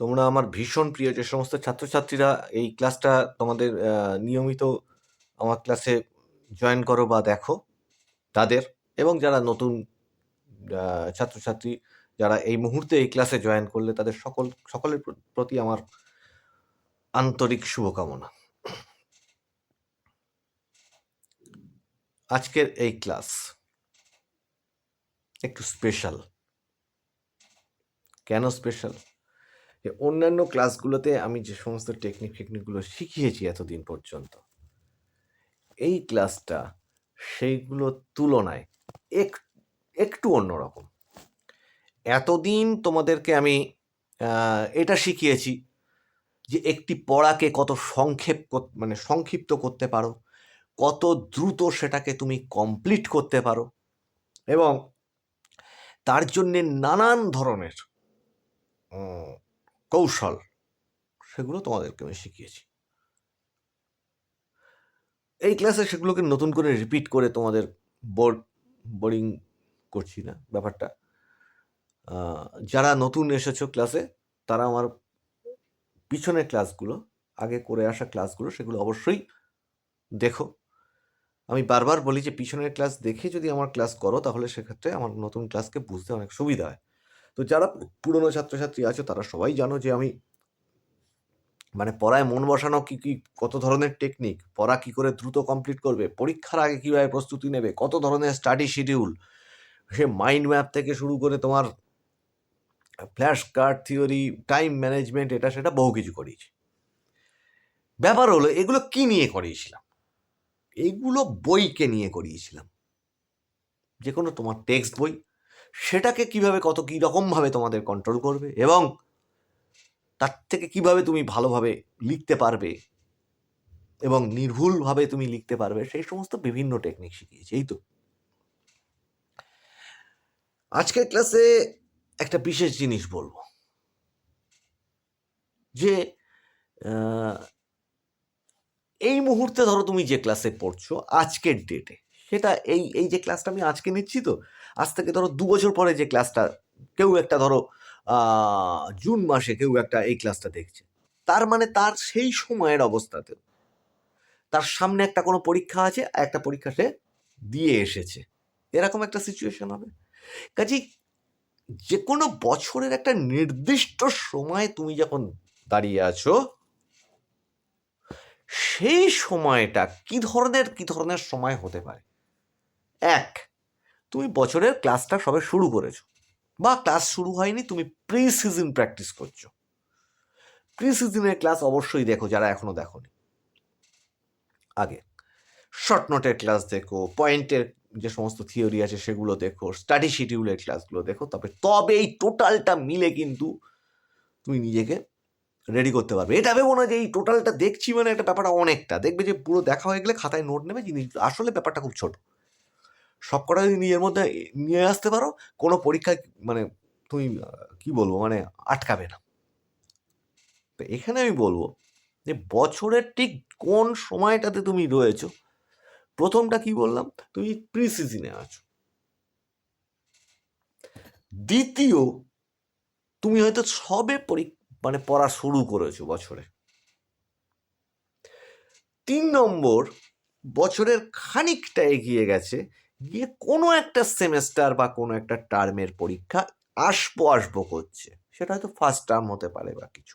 তোমরা আমার ভীষণ প্রিয় যে সমস্ত ছাত্রছাত্রীরা এই ক্লাসটা তোমাদের নিয়মিত আমার ক্লাসে জয়েন করো বা দেখো তাদের এবং যারা নতুন ছাত্রছাত্রী যারা এই মুহূর্তে এই ক্লাসে জয়েন করলে তাদের সকল, সকলের প্রতি আমার আন্তরিক শুভকামনা। আজকের এই ক্লাস একটু স্পেশাল কেন স্পেশাল যে অন্যান্য ক্লাসগুলোতে আমি যে সমস্ত টেকনিক টেকনিকগুলো শিখিয়েছি এতদিন পর্যন্ত, এই ক্লাসটা সেইগুলোর তুলনায় এক, একটু অন্যরকম। এতদিন তোমাদেরকে আমি এটা শিখিয়েছি যে একটি পড়াকে কত সংক্ষেপ মানে সংক্ষিপ্ত করতে পারো, কত দ্রুত সেটাকে তুমি কমপ্লিট করতে পারো এবং তার জন্যে নানান ধরনের কৌশল, সেগুলো তোমাদেরকে আমি শিখিয়েছি। এই ক্লাসে সেগুলোকে নতুন করে রিপিট করে তোমাদের বোর বোরিং করছি না, ব্যাপারটা। যারা নতুন এসেছ ক্লাসে, তারা আমার পিছনের ক্লাসগুলো, আগে করে আসা ক্লাসগুলো, সেগুলো অবশ্যই দেখো। আমি বারবার বলি যে, পিছনের ক্লাস দেখে যদি আমার ক্লাস করো, তাহলে সেক্ষেত্রে আমার নতুন ক্লাসকে বুঝতে অনেক সুবিধা হয়। তো যারা পুরনো ছাত্রছাত্রী আছে, তারা সবাই জানো যে আমি মানে পড়ায় মন বসানো কি কি, কত ধরনের টেকনিক পড়া কি করে দ্রুত কমপ্লিট করবে, পরীক্ষার আগে কীভাবে প্রস্তুতি নেবে, কত ধরনের স্টাডি শিডিউল সে মাইন্ড ম্যাপ থেকে শুরু করে তোমার flash card theory time management এটা সেটা বহু কিছু করিয়েছি। ব্যাপার হলো, এগুলো কি নিয়ে করিয়েছিলাম? এইগুলো বইকে নিয়ে করিয়েছিলাম। যে কোনো তোমার টেক্সট বই সেটাকে কীভাবে কত কী রকমভাবে তোমাদের কন্ট্রোল করবে এবং তার থেকে কীভাবে তুমি ভালোভাবে লিখতে পারবে এবং নির্ভুলভাবে তুমি লিখতে পারবে, সেই সমস্ত বিভিন্ন টেকনিক শিখিয়েছি, এই তো। আজকের ক্লাসে একটা বিশেষ জিনিস বলব, যে এই মুহূর্তে ধরো তুমি যে ক্লাসে পড়ছো, আজকের ডেটে সেটা এই এই যে ক্লাসটা আমি আজকে নিচ্ছি তো আজ থেকে ধরো দু বছর পরে যে ক্লাসটা কেউ একটা ধরো জুন মাসে কেউ একটা এই ক্লাসটা দেখছে। তার মানে তার সেই সময়ের অবস্থাতে তার সামনে একটা কোনো পরীক্ষা আছে, আর একটা পরীক্ষা সে দিয়ে এসেছে। এরকম একটা সিচুয়েশন হবে। কাজেই যে কোনো বছরের একটা নির্দিষ্ট সময়ে তুমি যখন দাঁড়িয়ে আছো, সেই সময়টা কি ধরনের কি ধরনের সময় হতে পারে? এক তুমি বছরের ক্লাসটা সবে শুরু করেছ। বা ক্লাস শুরু হয়নি, তুমি প্রি সিজন প্র্যাকটিস করছ। প্রি সিজনের ক্লাস অবশ্যই দেখো, যারা এখনও দেখোনি। আগে শর্ট নোটের ক্লাস দেখো পয়েন্টের যে সমস্ত থিওরি আছে সেগুলো দেখো স্টাডি শিডিউলের ক্লাসগুলো দেখো, তবে তবে এই টোটালটা মিলে কিন্তু তুমি নিজেকে রেডি করতে পারবে। এটা ভেবো না যে এই টোটালটা দেখছি মানে একটা ব্যাপারটা অনেকটা। দেখবে যে পুরো দেখা হয়ে গেলে খাতায় নোট নেবে জিনিস আসলে ব্যাপারটা খুব ছোট। সব কটা যদি নিজের মধ্যে নিয়ে আসতে পারো, কোনো পরীক্ষায় মানে তুমি কি বলব মানে আটকাবে না। তো এখানে আমি বলব যে বছরের ঠিক কোন সময়টাতে তুমি রয়েছো, প্রথমটা কি বললাম, তুমি প্রি সিজনে আছো। দ্বিতীয়, তুমি হয়তো সবে মানে পড়া শুরু করেছ বছরে। তিন নম্বর, বছরের খানিকটা এগিয়ে গেছে গিয়ে কোনো একটা সেমেস্টার বা কোনো একটা টার্মের পরীক্ষা আসব আসব করছে। সেটা হয়তো ফার্স্ট টার্ম হতে পারে বা কিছু।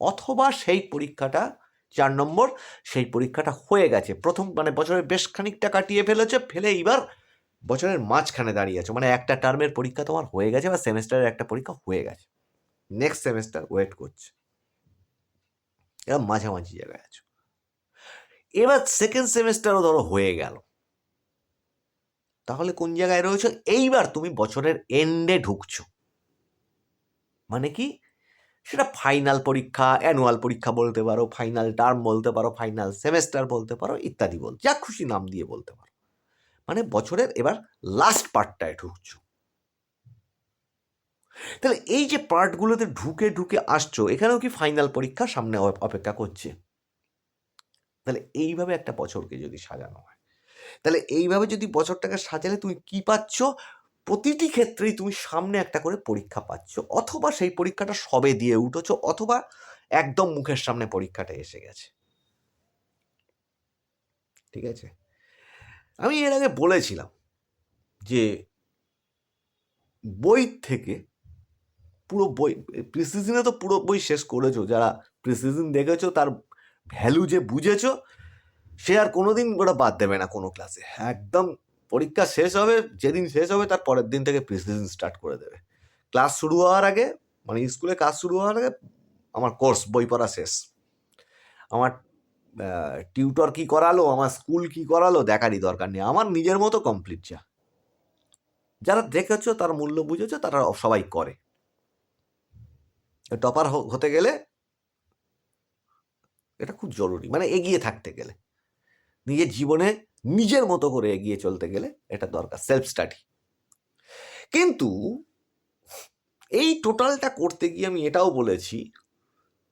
অথবা সেই পরীক্ষাটা, চার নম্বর, সেই পরীক্ষাটা হয়ে গেছে। প্রথম মানে বছরের বেশ খানিকটা কাটিয়ে ফেলেছে, ফেলে এইবার বছরের মাঝখানে দাঁড়িয়ে আছে। মানে একটা টার্মের পরীক্ষা তোমার হয়ে গেছে বা সেমেস্টারের একটা পরীক্ষা হয়ে গেছে। নেক্সট সেমেস্টার ওয়েট করছে। এরা মাঝামাঝি জায়গায় আছো। এবার সেকেন্ড সেমেস্টারও ধরো হয়ে গেল। তাহলে কোন জায়গায় রয়েছে? এইবার তুমি বছরের এন্ডে ঢুকছো। মানে কি? সেটা ফাইনাল পরীক্ষা অ্যানুয়াল পরীক্ষা বলতে পারো ফাইনাল টার্ম বলতে পারো ফাইনাল সেমেস্টার বলতে পারো, ইত্যাদি বল, যা খুশি নাম দিয়ে বলতে পারো। মানে বছরের এবার লাস্ট পার্টটায় ঢুকছো। তাহলে এই যে পার্টগুলোতে ঢুকে ঢুকে আসছো, এখানেও কি ফাইনাল পরীক্ষা সামনে অপেক্ষা করছে? তাহলে এইভাবে একটা বছরকে যদি সাজানো হয়। তাহলে এইভাবে যদি বছরটাকে সাজালে তুমি কি পাচ্ছ? প্রতিটি ক্ষেত্রেই তুমি সামনে একটা করে পরীক্ষা পাচ্ছ, অথবা সেই পরীক্ষাটা সবে দিয়ে উঠেছ, অথবা একদম মুখের সামনে পরীক্ষাটা এসে গেছে। ঠিক আছে? আমি এর আগে বলেছিলাম যে বই থেকে পুরো বই প্রিসিজনে তো পুরো বই শেষ করেছ, যারা প্রিসিজন দেখেছ তার ভ্যালু যে বুঝেছ, সে আর কোনোদিন ওটা বাদ দেবে না কোনো ক্লাসে একদম পরীক্ষা শেষ হবে, যেদিন শেষ হবে তার পরের দিন থেকে প্রিসিজন স্টার্ট করে দেবে। ক্লাস শুরু হওয়ার আগে মানে স্কুলে কাজ শুরু হওয়ার আগে আমার কোর্স বই পড়া শেষ। আমার টিউটর কি করালো, আমার স্কুল কি করালো দেখারই দরকার নেই। আমার নিজের মতো কমপ্লিট যা। যারা দেখেছ, তার মূল্য বুঝেছ, তারা সবাই করে। টপার হতে গেলে এটা খুব জরুরি। মানে এগিয়ে থাকতে গেলে। নিজের জীবনে নিজের মতো করে এগিয়ে চলতে গেলে এটা দরকার সেলফ স্টাডি কিন্তু এই টোটালটা করতে গিয়ে আমি এটাও বলেছি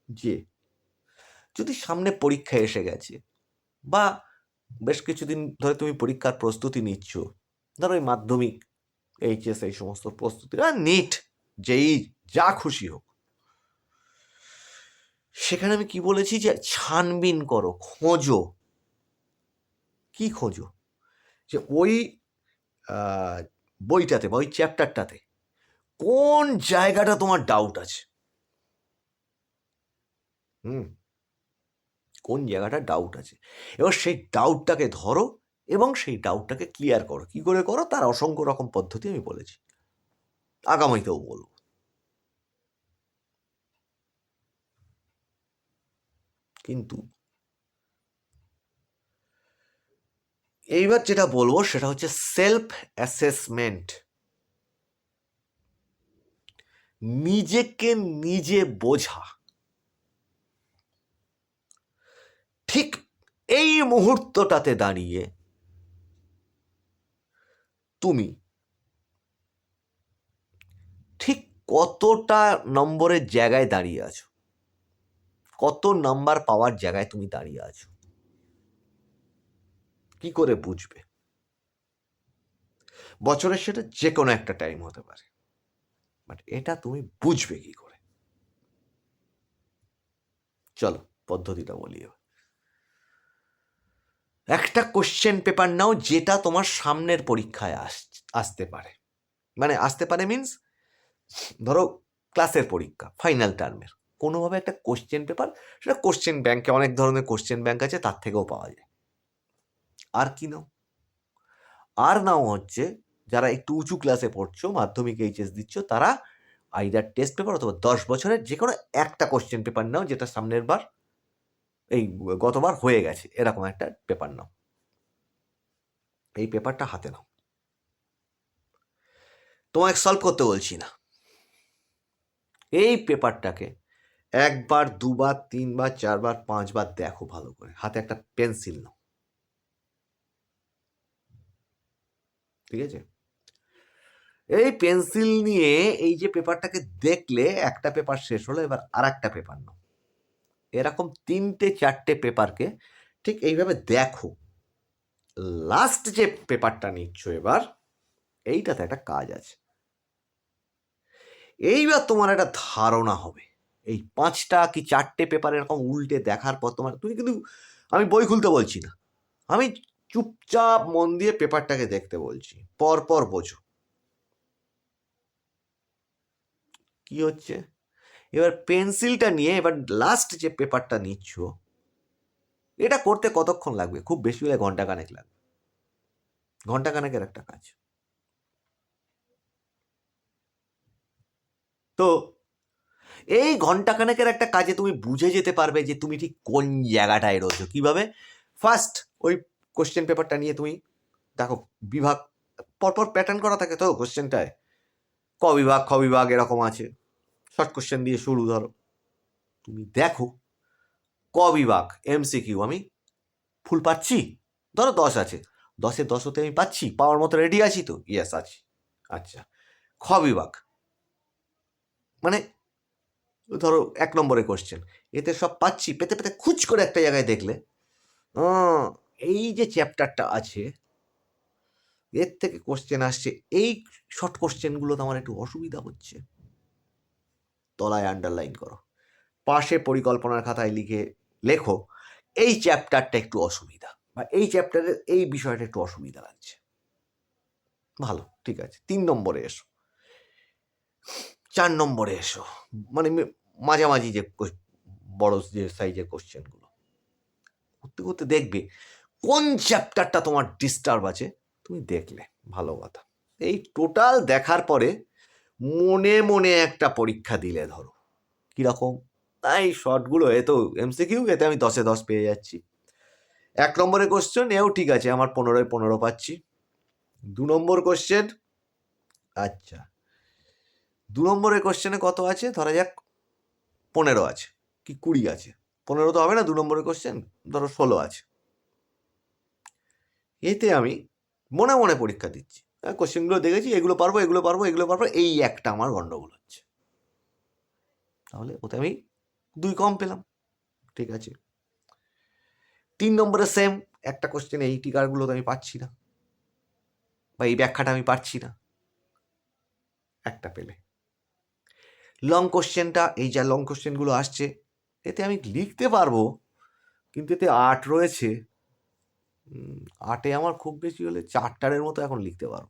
যে, যদি সামনে পরীক্ষা এসে গেছে বা বেশ কিছুদিন ধরে তুমি পরীক্ষার প্রস্তুতি নিচ্ছ, ধরো এই মাধ্যমিক, এইচএস এই সমস্ত প্রস্তুতি, আর নিট যেই যা খুশি হোক সেখানে আমি কি বলেছি যে ছানবিন করো, খোঁজো। কি খোঁজো? যে ওই বইটাতে বা ওই চ্যাপ্টারটাতে কোন জায়গাটা তোমার ডাউট আছে? হুম। কোন জায়গাটা ডাউট আছে? এবার সেই ডাউটটাকে ধরো এবং সেই ডাউটটাকে ক্লিয়ার করো। কি করে করো? তার অসংখ্য রকম পদ্ধতি আমি বলেছি। আগামীতেও বলব। কিন্তু এইবার যেটা বলব সেটা হচ্ছে সেলফ অ্যাসেসমেন্ট নিজেকে নিজে বোঝা। ঠিক এই মুহূর্তটাতে দাঁড়িয়ে তুমি ঠিক কতটা নম্বরের জায়গায় দাঁড়িয়ে আছো? কত নাম্বার পাওয়ার জায়গায় তুমি দাঁড়িয়ে আছো? কি করে বুঝবে? বছরের সেটা যে কোনো একটা টাইম হতে পারে। বাট এটা তুমি বুঝবে কি করে? চলো, পদ্ধতিটা বলি একটা কোশ্চেন পেপার নাও যেটা তোমার সামনের পরীক্ষায় আস, আসতে পারে। মানে আসতে পারে মিন্স ধরো ক্লাসের পরীক্ষা ফাইনাল টার্মের কোনোভাবে একটা কোশ্চেন পেপার সেটা কোশ্চেন ব্যাংকে অনেক ধরনের কোশ্চেন ব্যাংক আছে, তার থেকেও পাওয়া যায়। আর কি নাও? আর নাও হচ্ছে, যারা একটু উঁচু ক্লাসে পড়ছো, মাধ্যমিক এইচএস দিচ্ছ, তারা আইদার টেস্ট পেপার অথবা দশ বছরের যে কোনো একটা কোশ্চেন পেপার নাও, যেটা সামনের বার, এই গতবার হয়ে গেছে, এরকম একটা পেপার নাও। এই পেপারটা হাতে নাও। তোমাকে সলভ করতে বলছি না। এই পেপারটাকে একবার, দুবার, তিনবার, চারবার, পাঁচবার দেখো ভালো করে। হাতে একটা পেন্সিল নাও। ঠিক আছে? এই পেন্সিল নিয়ে এই যে পেপারটাকে দেখলে একটা পেপার শেষ হলো, এবার আর একটা পেপার নাও। এরকম তিনটে, চারটে পেপারকে ঠিক এইভাবে দেখো। লাস্ট যে পেপারটা নিচ্ছ এবার, এইটাতে একটা কাজ আছে। এইবার তোমার একটা ধারণা হবে। এই পাঁচটা কি চারটে পেপার এরকম উল্টে দেখার পর তোমার, তুমি কিন্তু, আমি বই খুলতে বলছি না। আমি চুপচাপ মন দিয়ে পেপারটাকে দেখতে বলছি, পর পর বোঝো। কি হচ্ছে? এবার পেন্সিলটা নিয়ে, এবার লাস্ট যে পেপারটা নিচ্ছ, এটা করতে কতক্ষণ লাগবে? খুব বেশি হলে ঘণ্টা কানেক লাগবে। ঘণ্টা কানেকের একটা কাজ। তো এই ঘণ্টা কানেকের একটা কাজে তুমি বুঝে যেতে পারবে যে তুমি ঠিক কোন জায়গাটায় রয়েছো। কীভাবে? ফার্স্ট ওই কোশ্চেন পেপারটা নিয়ে তুমি দেখো, বিভাগ, পরপর প্যাটার্ন করা থাকে তো কোশ্চেনটায় ক বিভাগ, খ বিভাগ এরকম আছে। শর্ট কোশ্চেন দিয়ে শুরু ধরো। তুমি দেখো, ক বিভাগ এমসিকিউ আমি ফুল পাচ্ছি? ধরো দশ আছে। দশে দশ হতে আমি পাচ্ছি? পাওয়ার মতো রেডি আছি তো? ইয়েস আছি। আচ্ছা। খ বিভাগ। মানে ধরো এক নম্বরে কোশ্চেন এতে সব পাচ্ছি, পেতে পেতে খুঁজ করে একটা জায়গায় দেখলে এই যে চ্যাপ্টারটা আছে, এর থেকে কোশ্চেন আসছে, এই শর্ট কোশ্চেনগুলোতে আমার একটু অসুবিধা হচ্ছে। তলায় আন্ডারলাইন করো, পাশে পরিকল্পনার খাতায় লিখে লেখো, এই চ্যাপ্টারটা একটু অসুবিধা, বা এই চ্যাপ্টারের এই বিষয়টা একটু অসুবিধা লাগছে। ভালো, ঠিক আছে, তিন নম্বরে এসো। চার নম্বরে এসো। মানে মাঝামাঝি যে বড় যে সাইজের কোশ্চেনগুলো করতে করতে দেখবে, কোন চ্যাপ্টারটা তোমার ডিস্টার্ব আছে, তুমি দেখলে, ভালো কথা। এই টোটাল দেখার পরে মনে মনে একটা পরীক্ষা দিলে ধরো। কীরকম? এই শর্টগুলো এ তো এমসিকিউ এতে আমি দশে দশ পেয়ে যাচ্ছি। এক নম্বরের কোশ্চেন এও ঠিক আছে, আমার পনেরোয় পনেরো পাচ্ছি। দু নম্বর কোশ্চেন আচ্ছা দু নম্বরের কোশ্চেনে কত আছে? ধরা যাক পনেরো আছে। কি কুড়ি আছে? পনেরো তো হবে না, দু নম্বরের কোশ্চেন ধরো ষোলো আছে। এতে আমি মনে মনে পরীক্ষা দিচ্ছি। কোশ্চেনগুলো দেখেছি, এগুলো পারব এগুলো পারব এগুলো পারব, এই একটা আমার গণ্ডগোল হচ্ছে। তাহলে ওতে আমি দুই কম পেলাম। ঠিক আছে। তিন নম্বরে সেম একটা কোশ্চেন এই টিকারগুলো তো আমি পাচ্ছি না। বা এই ব্যাখ্যাটা আমি পাচ্ছি না। একটা পেলে। লং কোশ্চেনটা এই যা লং কোশ্চেনগুলো আসছে, এতে আমি লিখতে পারব, কিন্তু এতে আট রয়েছে। আটে আমার খুব বেশি হলে চারটারের মতো এখন লিখতে পারব।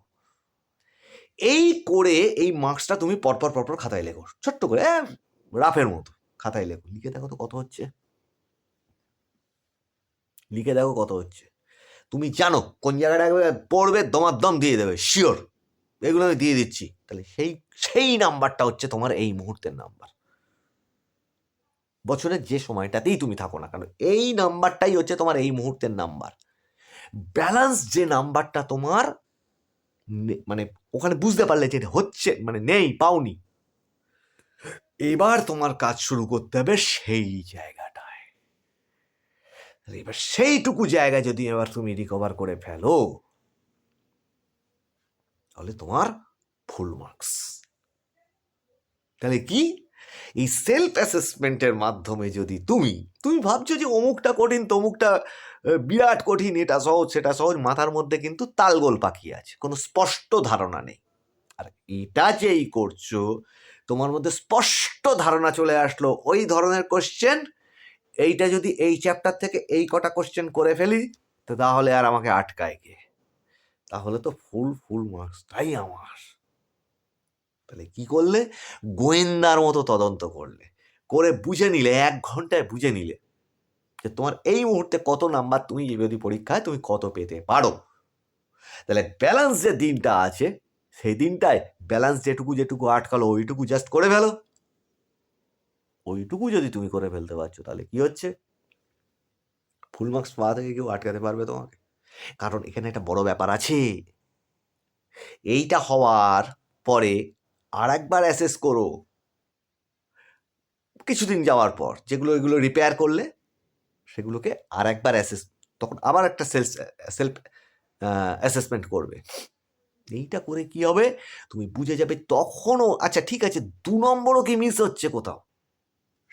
এই করে এই মার্কসটা তুমি পরপর পরপর খাতায় লেখো। ছোট্ট করে রাফের মতো খাতায় লেখো। লিখে দেখো তো কত হচ্ছে। লিখে দেখো কত হচ্ছে। তুমি জানো কোন জায়গাটা পড়বে, দমাদম দিয়ে দেবে শিওর এগুলো আমি দিয়ে দিচ্ছি। তাহলে সেই সেই নাম্বারটা হচ্ছে তোমার এই মুহূর্তের নাম্বার। বছরের যে সময়টাতেই তুমি থাকো না কেন, এই নাম্বারটাই হচ্ছে তোমার এই মুহূর্তের নাম্বার। ব্যালেন্স যে নাম্বারটা তোমার মানে ওখানে বুঝতে পারলে যে হচ্ছে মানে নেই, পাওনি। এবার তোমার কাজ শুরু করতে হবে সেই জায়গাটায়। এবার সেইটুকু জায়গা যদি এবার তুমি রিকভার করে ফেলো তাহলে তোমার ফুল মার্কস তাহলে কি? এই সেলফ অ্যাসেসমেন্টের মাধ্যমে যদি তুমি তুমি ভাবছ যে অমুকটা কঠিন, তমুকটা বিরাট কঠিন, এটা সহজ, সেটা সহজ, মাথার মধ্যে কিন্তু তালগোল পাকিয়ে আছে, কোনো স্পষ্ট ধারণা নেই। আর এটা যেই করছ, তোমার মধ্যে স্পষ্ট ধারণা চলে আসলো, ওই ধরনের কোশ্চেন এইটা যদি এই চ্যাপ্টার থেকে এই কটা কোশ্চেন করে ফেলি, তো তাহলে আর আমাকে আটকায় কে? তাহলে তো ফুল ফুল মার্কসটাই আমার। তাহলে কি করলে? গোয়েন্দার মতো তদন্ত করলে। করে বুঝে নিলে, এক ঘন্টায় বুঝে নিলে যে তোমার এই মুহূর্তে কত নাম্বার তুমি যদি পরীক্ষায় তুমি কত পেতে পারো। তাহলে ব্যালেন্স যে দিনটা আছে, সেই দিনটায় ব্যালেন্স যেটুকু যেটুকু আটকালো, ওইটুকু জাস্ট করে ফেলো। ওইটুকু যদি তুমি করে ফেলতে পারছ, তাহলে কি হচ্ছে? ফুল মার্কস পাওয়া থেকে কেউ আটকাতে পারবে তোমাকে। কারণ এখানে একটা বড় ব্যাপার আছে। এইটা হওয়ার পরে আর একবার অ্যাসেস করো। কিছুদিন যাওয়ার পর যেগুলো এগুলো রিপেয়ার করলে সেগুলোকে আর একবার অ্যাসেস তখন আবার একটা সেলফ সেলফ অ্যাসেসমেন্ট করবে। এইটা করে কি হবে? তুমি বুঝে যাবে তখনও আচ্ছা ঠিক আছে, দু নম্বরও কি মিস হচ্ছে কোথাও?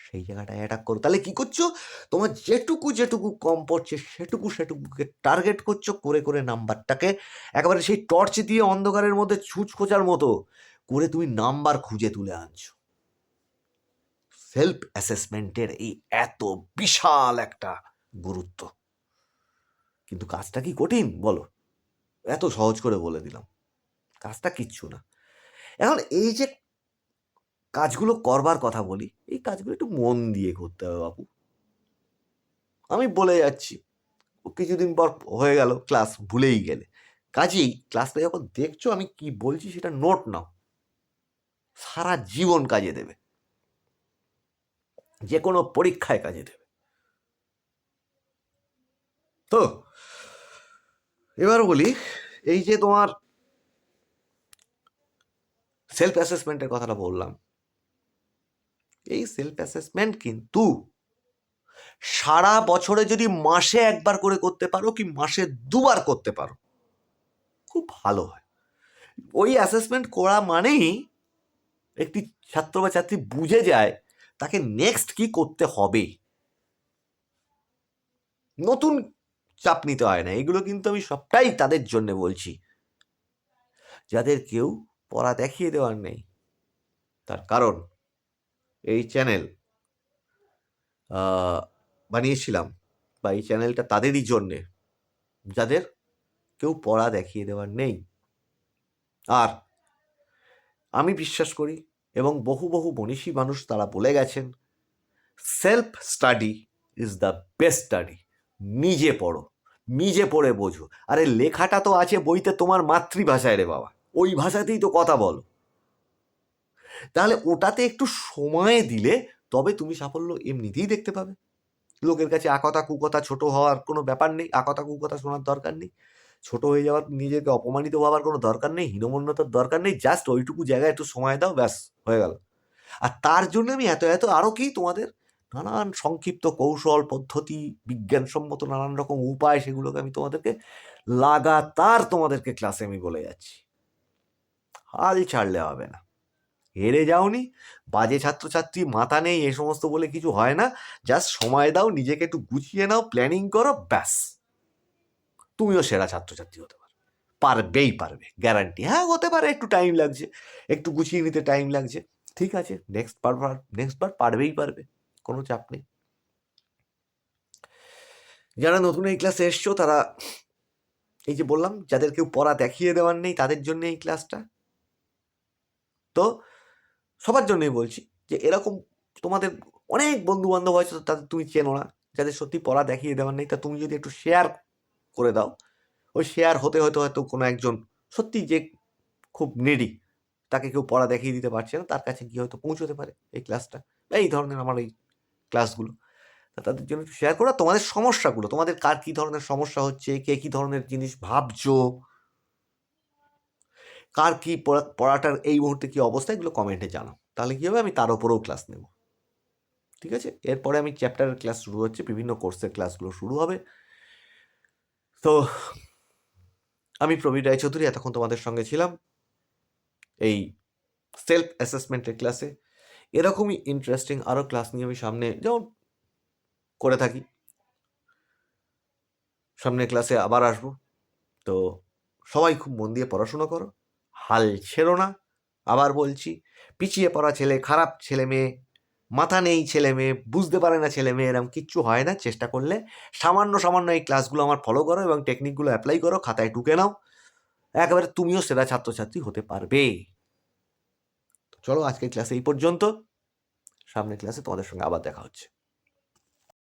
সেই জায়গাটায় অ্যাটাক করো। তাহলে কী করছ? তোমার যেটুকু যেটুকু কম পড়ছে সেটুকু সেটুকুকে টার্গেট করছ, করে করে নাম্বারটাকে একেবারে সেই টর্চ দিয়ে অন্ধকারের মধ্যে ছুঁচ খোঁচার মতো করে তুমি নাম্বার খুঁজে তুলে আনছো। সেলফ অ্যাসেসমেন্টের এই এত বিশাল একটা গুরুত্ব। কিন্তু কাজটা কি কঠিন? বলো। এত সহজ করে বলে দিলাম। কাজটা কিচ্ছু না। এখন এই যে কাজগুলো করবার কথা বলি, এই কাজগুলো একটু মন দিয়ে করতে হবে বাপু। আমি বলে যাচ্ছি কিছুদিন পর হয়ে গেল, ক্লাস ভুলেই গেলে। কাজেই ক্লাসটা যখন দেখছ আমি কি বলছি সেটা নোট নাও। সারা জীবন কাজে দেবে। যে কোনো পরীক্ষায় কাজে দেবে। তো, এবার বলি, এই যে তোমার সেলফ অ্যাসেসমেন্টের কথাটা বললাম এই সেলফ অ্যাসেসমেন্ট কিন্তু সারা বছরে যদি মাসে একবার করে করতে পারো কি মাসে দুবার করতে পারো, খুব ভালো হয়। ওই অ্যাসেসমেন্ট করা মানেই একটি ছাত্র বা ছাত্রী বুঝে যায় তাকে নেক্সট কি করতে হবে। নতুন চাপ নিতে হয় না, এগুলো কিন্তু আমি সবটাই তাদের জন্য বলছি। যাদের কেউ পড়া দেখিয়ে দেওয়ার নেই, তার কারণ এই চ্যানেল বানিয়েছিলাম বা এই চ্যানেলটা তাদেরই জন্যে, যাদের কেউ পড়া দেখিয়ে দেওয়ার নেই। আর আমি বিশ্বাস করি এবং বহু বহু মনীষী মানুষ তারা বলে গেছেন self study is the best study নিজে পড়ো, নিজে পড়ে বোঝো। আরে লেখাটা তো আছে বইতে তোমার মাতৃভাষায় রে বাবা। ওই ভাষাতেই তো কথা বলো। তাহলে ওটাতে একটু সময় দিলে তবে তুমি সাফল্য এমনিতেই দেখতে পাবে। লোকের কাছে আকথা কুকথা ছোট হওয়ার কোনো ব্যাপার নেই আকথা কুকথা শোনার দরকার নেই। ছোট হয়ে যাওয়ার, নিজেকে অপমানিত ভাবার কোনো দরকার নেই, হীনমন্যতার দরকার নেই জাস্ট ওইটুকু জায়গায় একটু সময় দাও, ব্যাস, হয়ে গেল। আর তার জন্য আমি এত এত আরও কি তোমাদের নানান সংক্ষিপ্ত কৌশল, পদ্ধতি, বিজ্ঞানসম্মত নানান রকম উপায় সেগুলোকে আমি তোমাদেরকে লাগাতার তোমাদেরকে ক্লাসে আমি বলে যাচ্ছি। হাল ছাড়লে হবে না। হেরে যাওনি। বাজে ছাত্রছাত্রী মাথা নেই, এ সমস্ত বলে কিছু হয় না। জাস্ট সময় দাও, নিজেকে একটু গুছিয়ে নাও প্ল্যানিং করো, ব্যাস। তুমিও সেরা ছাত্রছাত্রী হতে পারো। পারবেই পারবে গ্যারান্টি হ্যাঁ হতে পারে, একটু টাইম লাগছে। একটু গুছিয়ে নিতে টাইম লাগছে। ঠিক আছে নেক্সট বার নেক্সট বার পারবেই পারবে, কোনো চাপ নেই। যারা নতুন এই ক্লাসে এসছো, তারা এই যে বললাম, যাদের কেউ পড়া দেখিয়ে দেওয়ার নেই, তাদের জন্য এই ক্লাসটা তো সবার জন্যই বলছি যে এরকম তোমাদের অনেক বন্ধু বান্ধব হয়তো তাদের তুমি চেনো না, যাদের সত্যি পড়া দেখিয়ে দেওয়ার নেই, তা তুমি যদি একটু শেয়ার করে দাও। ওই শেয়ার হতে হয়তো হয়তো কোনো একজন সত্যি যে খুব নেডি তাকে কেউ পড়া দেখিয়ে দিতে পারছে না, তার কাছে গিয়ে হয়তো পৌঁছতে পারে এই ক্লাসটা এই ধরনের আমার এই ক্লাসগুলো তাদের জন্য একটু শেয়ার করা। তোমাদের সমস্যাগুলো, তোমাদের কার কী ধরনের সমস্যা হচ্ছে, কে কী ধরনের জিনিস ভাবছ কার কি পড়া- পড়াটার এই মুহূর্তে কি অবস্থা, এগুলো কমেন্টে জানাও। তাহলে কী হবে? আমি তার উপরেও ক্লাস নেব। ঠিক আছে? এরপরে আমি চ্যাপ্টারের ক্লাস শুরু হচ্ছে, বিভিন্ন কোর্সের ক্লাসগুলো শুরু হবে। তো, আমি প্রবীর রায়চৌধুরী, এতক্ষণ তোমাদের সঙ্গে ছিলাম এই সেলফ অ্যাসেসমেন্টের ক্লাসে এরকমই ইন্টারেস্টিং আরও ক্লাস নিয়ে আমি সামনে, যেমন করে থাকি। সামনের ক্লাসে আবার আসব। তো, সবাই খুব মন দিয়ে পড়াশোনা করো। হাল ছেড়ো না। আবার বলছি, পিছিয়ে পড়া ছেলে, খারাপ ছেলে মেয়ে, মাথা নেই ছেলে মেয়ে, বুঝতে পারে না ছেলে মেয়ে এরকম কিচ্ছু হয় না। চেষ্টা করলে সামান্য সামান্য এই ক্লাসগুলো আমার ফলো করো এবং টেকনিকগুলো অ্যাপ্লাই করো, খাতায় টুকে নাও। একেবারে তুমিও সেরা ছাত্রছাত্রী হতে পারবে। চলো আজকের ক্লাসে এই পর্যন্ত। সামনের ক্লাসে তোমাদের সঙ্গে আবার দেখা হচ্ছে।